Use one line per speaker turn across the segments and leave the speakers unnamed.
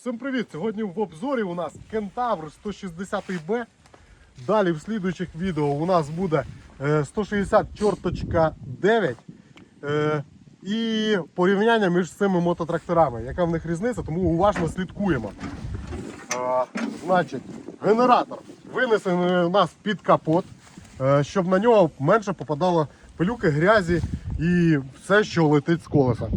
Всім привіт! Сьогодні в обзорі у нас Кентавр 160B. Далі в слідуючих відео у нас буде е, 160 чорточка 9. Е, І порівняння між цими мототракторами. Яка в них різниця, тому уважно слідкуємо. Значить, генератор винесений у нас під капот, е, щоб на нього менше попадало пилюки, грязі і все, що летить з колеса.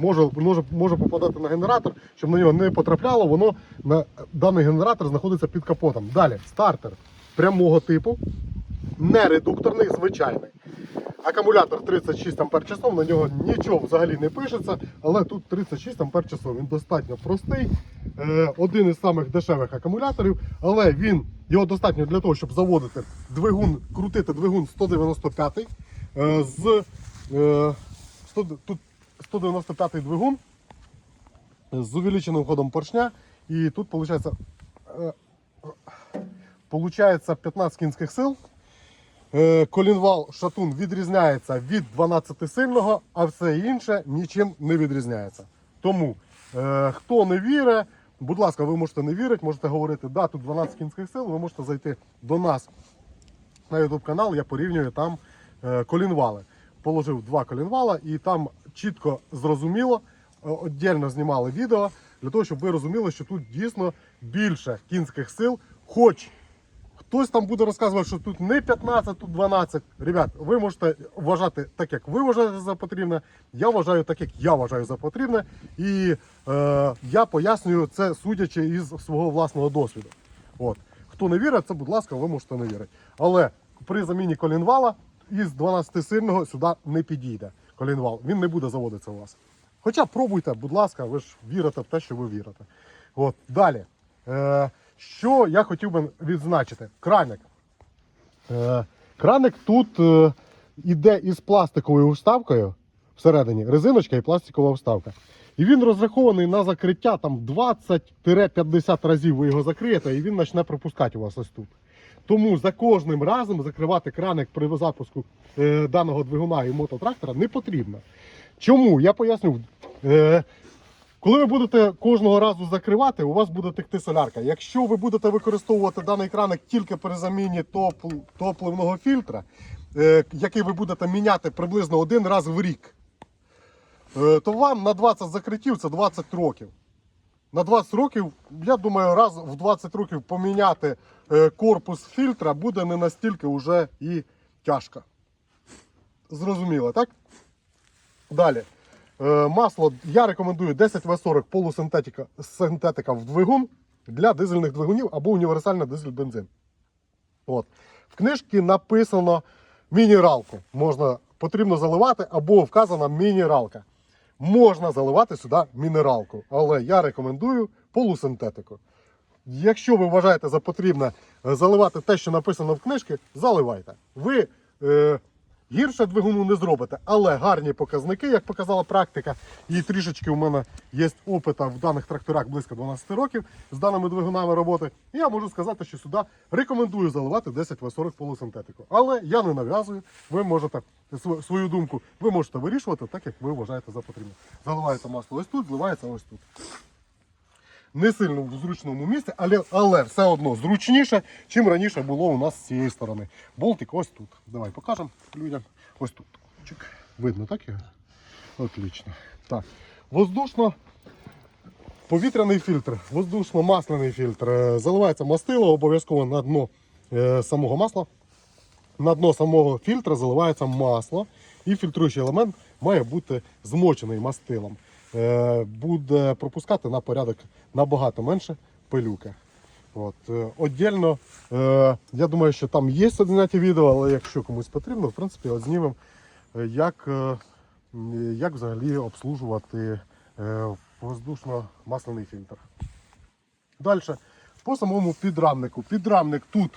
Може, може, може попадати на генератор, щоб на нього не потрапляло, воно на даний генератор знаходиться під капотом. Далі стартер прямого типу, не редукторний, звичайний. Акумулятор 36 ампер на нього нічого взагалі не пишеться, але тут 36 ампер. Він достатньо простий, е, один із самих дешевих акумуляторів, але він його достатньо для того, щоб заводити двигун, крутити двигун 195 е, з е, 100, тут 195 двигун з увеличеним ходом поршня. І тут виходить, е, получається 15 кінських сил. Е, Колінвал шатун відрізняється від 12 сильного, а все інше нічим не відрізняється. Тому е, хто не вірить, будь ласка, ви можете не вірити, можете говорити, да, тут 12 кінських сил, ви можете зайти до нас на YouTube канал, я порівнюю там колінвали. Положив два колінвала і там чітко зрозуміло, е, віддільно знімали відео для того, щоб ви розуміли, що тут дійсно більше кінських сил, хоч Хтось там буде розказувати, що тут не 15, тут 12. Ребят, ви можете вважати так, як ви вважаєте за потрібне. Я вважаю так, як я вважаю за потрібне. І е, я пояснюю це, судячи із свого власного досвіду. От. Хто не вірить, це, будь ласка, ви можете не вірити. Але при заміні колінвала із 12 сильного сюди не підійде колінвал. Він не буде заводитися у вас. Хоча пробуйте, будь ласка, ви ж вірите в те, що ви вірите. От. Далі. Е, що я хотів би відзначити? Краник. Е, краник тут е, іде із пластиковою вставкою всередині, резиночка і пластикова вставка. І він розрахований на закриття там 20-50 разів ви його закриєте, і він почне пропускати у вас ось тут. Тому за кожним разом закривати краник при запуску е, даного двигуна і мототрактора не потрібно. Чому? Я поясню. Е, коли ви будете кожного разу закривати, у вас буде текти солярка. Якщо ви будете використовувати даний краник тільки при заміні топ- топливного фільтра, е, який ви будете міняти приблизно один раз в рік, е, то вам на 20 закриттів це 20 років. На 20 років, я думаю, раз в 20 років поміняти корпус фільтра буде не настільки вже і тяжко. Зрозуміло, так? Далі. Е, Масло я рекомендую 10В40 полусинтетика синтетика в двигун для дизельних двигунів або універсальний дизель-бензин. В книжці написано мінералку. Можна, потрібно заливати або вказана мінералка. Можна заливати сюди мінералку, але я рекомендую полусинтетику. Якщо ви вважаєте за потрібне е, заливати те, що написано в книжці, заливайте. Ви е, гірше двигуну не зробите, але гарні показники, як показала практика, і трішечки у мене є опита в даних тракторах близько 12 років з даними двигунами роботи. Я можу сказати, що сюди рекомендую заливати 10В40 полусинтетику. Але я не нав'язую, ви можете свою думку, ви можете вирішувати так, як ви вважаєте за потрібне. Заливається масло ось тут, зливається ось тут не сильно в зручному місці, але, але все одно зручніше, чим раніше було у нас з цієї сторони. Болтик ось тут. Давай покажемо людям. Ось тут. Чик. Видно, так його? Отлично. Так. Воздушно. Повітряний фільтр, воздушно-масляний фільтр. Е, Заливається мастило обов'язково на дно е, самого масла. На дно самого фільтра заливається масло, і фільтруючий елемент має бути змочений мастилом. Е, Буде пропускати на порядок набагато менше пилюки. От. е, Отдельно, е, я думаю, що там є зняті відео, але якщо комусь потрібно, в принципі, знімемо, як, як взагалі обслужувати воздушно-масляний фільтр. Далі, по самому підрамнику. Підрамник тут,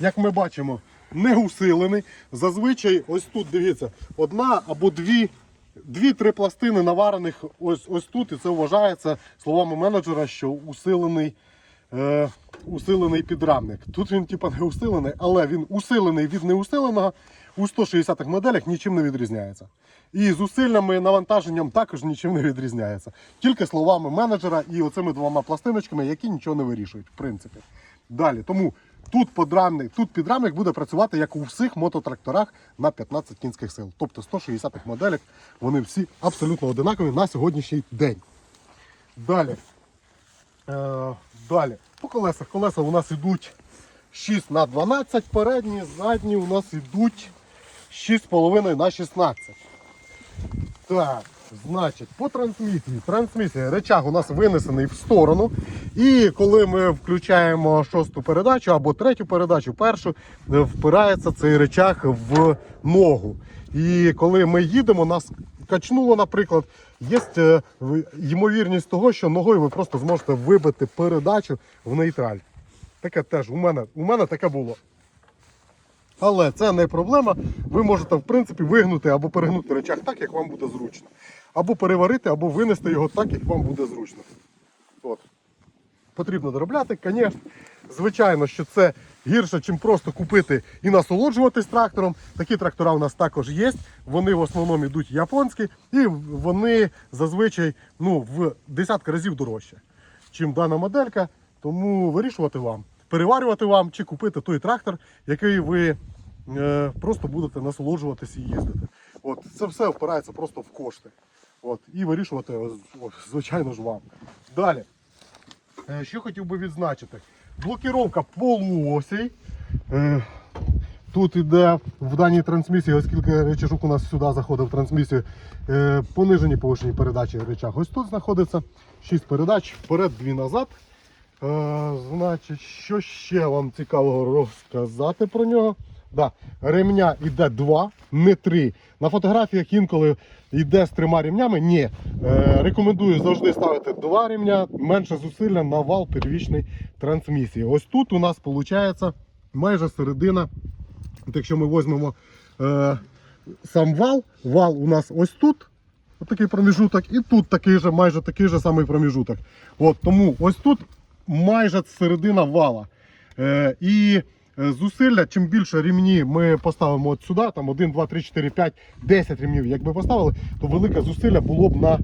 як ми бачимо, не усилений. Зазвичай, ось тут, дивіться, одна або дві. Дві-три пластини наварених ось ось тут, і це вважається словами менеджера, що усилений, е, усилений підрамник. Тут він типа не усилений, але він усилений від неусиленого. у 160-х моделях нічим не відрізняється. І зусиллями навантаженням також нічим не відрізняється. Тільки словами менеджера і оцими двома пластиночками, які нічого не вирішують, в принципі. Далі. Тому тут подрамник, тут підрамник буде працювати як у всіх мототракторах на 15 кінських сил. Тобто 160-х моделях вони всі абсолютно одинакові на сьогоднішній день. Далі. Е, далі. По колесах. Колеса у нас йдуть 6 на 12 передні, задні у нас йдуть 6,5 на 16. Так, значить, по трансмісії. Трансмісія. Речаг у нас винесений в сторону. І коли ми включаємо шосту передачу або третю передачу, першу, е, впирається цей речаг в ногу. І коли ми їдемо, нас качнуло, наприклад, є е, ймовірність того, що ногою ви просто зможете вибити передачу в нейтраль. Таке теж у мене, у мене таке було. Але це не проблема. Ви можете, в принципі, вигнути або перегнути речах так, як вам буде зручно. Або переварити, або винести його так, як вам буде зручно. От. Потрібно доробляти, звісно. Звичайно, що це гірше, ніж просто купити і насолоджуватись трактором. Такі трактора у нас також є. Вони в основному йдуть японські, і вони зазвичай ну, в десятки разів дорожче, ніж дана моделька. Тому вирішувати вам, переварювати вам чи купити той трактор, який ви е, просто будете насолоджуватись і їздити. От, це все впирається просто в кошти. От, і вирішувати, звичайно ж, вам. Далі. Е, Що хотів би відзначити? Блокіровка полуосей. Е, Тут іде в даній трансмісії, оскільки речажок у нас сюди заходив в трансмісію, е, понижені повишені передачі речах. Ось тут знаходиться 6 передач, вперед, 2 назад. Значить, що ще вам цікавого розказати про нього? Да, ремня йде 2, не 3. На фотографіях інколи йде з трьома ремнями. Ні. Е, рекомендую завжди ставити два ремня, менше зусилля на вал первічної трансмісії. Ось тут у нас виходить майже середина. От якщо ми візьмемо е, сам вал, вал у нас ось тут. Ось такий проміжуток, і тут такий же, майже такий же самий проміжуток. От, тому ось тут майже середина вала. Е, і зусилля, чим більше рівні ми поставимо от сюди, там 1, 2, 3, 4, 5, 10 рівнів, якби поставили, то велике зусилля було б на,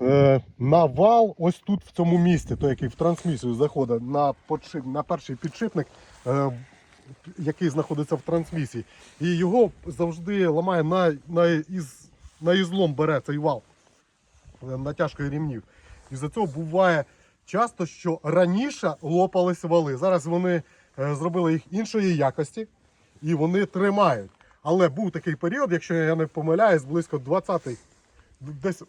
е, на вал ось тут в цьому місці, той, який в трансмісію заходить на, подшип, на перший підшипник. Е, який знаходиться в трансмісії, і його завжди ламає на, на, із, на ізлом бере цей вал е, натяжкою рівнів. І за цього буває часто, що раніше лопались вали. Зараз вони е, зробили їх іншої якості і вони тримають. Але був такий період, якщо я не помиляюсь, близько 20-й, десь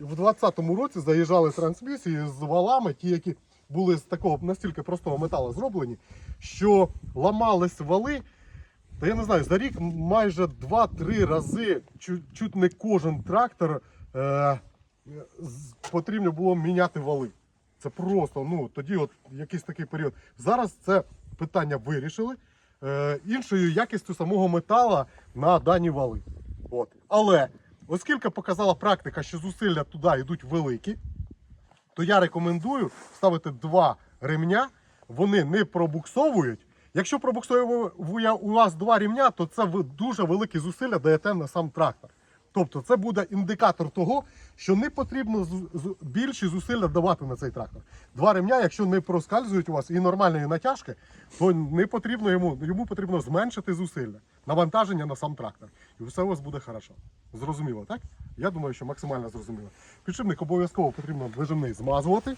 в 20-му році заїжджали трансмісії з валами, ті, які були з такого настільки простого металу зроблені, що ламались вали. Та я не знаю, за рік майже 2-3 рази чуть, чуть не кожен трактор е, потрібно було міняти вали. Це просто, ну тоді от якийсь такий період. Зараз це питання вирішили е, іншою якістю самого метала на дані вали. От. Але оскільки показала практика, що зусилля туди йдуть великі, то я рекомендую ставити два ремня, вони не пробуксовують. Якщо пробуксовує у вас два рівня, то це дуже великі зусилля даєте на сам трактор. Тобто це буде індикатор того, що не потрібно більші зусилля давати на цей трактор. Два ремня, якщо не проскальзують у вас і нормальної натяжки, то не потрібно йому, йому потрібно зменшити зусилля, навантаження на сам трактор. І все у вас буде хорошо. Зрозуміло, так? Я думаю, що максимально зрозуміло. Підшипник обов'язково потрібно вижимний змазувати.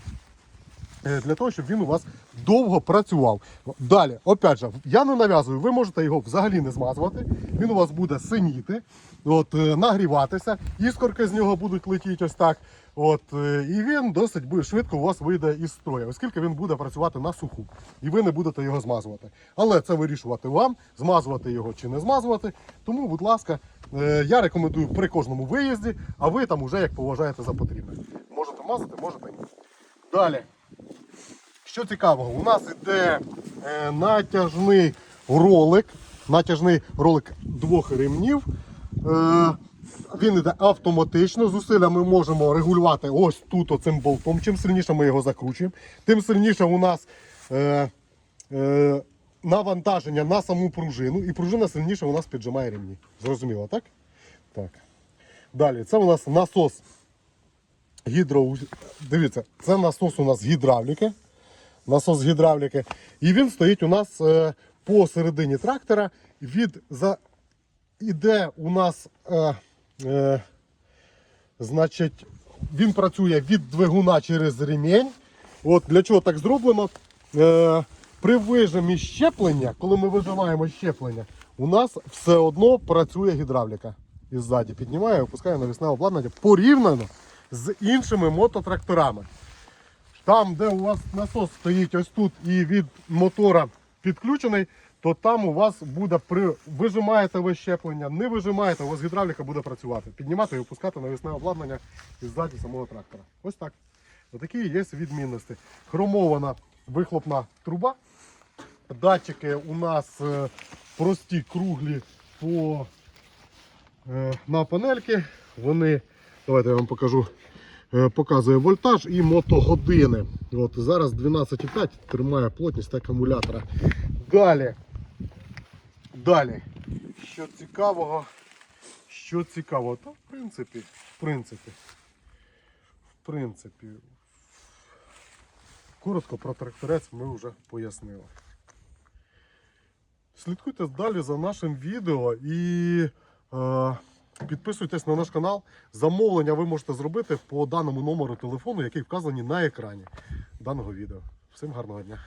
Е, Для того, щоб він у вас довго працював. Далі, опять же, я не нав'язую, ви можете його взагалі не змазувати. Він у вас буде синіти, от, е, нагріватися, іскорки з нього будуть летіти ось так. От, е, і він досить швидко у вас вийде із строю, оскільки він буде працювати на суху, і ви не будете його змазувати. Але це вирішувати вам, змазувати його чи не змазувати. Тому, будь ласка, я рекомендую при кожному виїзді, а ви там уже як поважаєте за потрібне. Можете мазати, можете ні. Далі. Що цікавого, у нас іде е, натяжний ролик, натяжний ролик двох ремнів. Е, він йде автоматично. Зусилля ми можемо регулювати ось тут оцим болтом. Чим сильніше ми його закручуємо, тим сильніше у нас е, е, навантаження на саму пружину, і пружина сильніше у нас піджимає ремні. Зрозуміло, так? Так. Далі, це у нас насос гідро. Дивіться, це насос у нас гідравліки. Насос гідравліки. І він стоїть у нас е, посередині трактора. Від за іде у нас. Е, е, значить, він працює від двигуна через ремінь. От для чого так зроблено? Е, при вижимі щеплення, коли ми вижимаємо щеплення, у нас все одно працює гідравліка. І ззаді піднімає опускає навісне обладнання порівняно з іншими мототракторами. Там, де у вас насос стоїть ось тут і від мотора підключений, то там у вас буде при вижимаєте ви щеплення, не вижимаєте, у вас гідравліка буде працювати. Піднімати і опускати навісне обладнання із ззаді самого трактора. Ось так. Отакі є відмінності. Хромована вихлопна труба. Датчики у нас е, прості круглі по, е, на панельки. Вони, давайте я вам покажу, показує вольтаж і мотогодини. От зараз 12,5 тримає плотність акумулятора. Далі. Далі. Що цікавого, що цікавого, то в принципі, в принципі, в принципі, коротко про тракторець ми вже пояснили. Слідкуйте далі за нашим відео і е, підписуйтесь на наш канал. Замовлення ви можете зробити по даному номеру телефону, який вказаний на екрані даного відео. Всім гарного дня!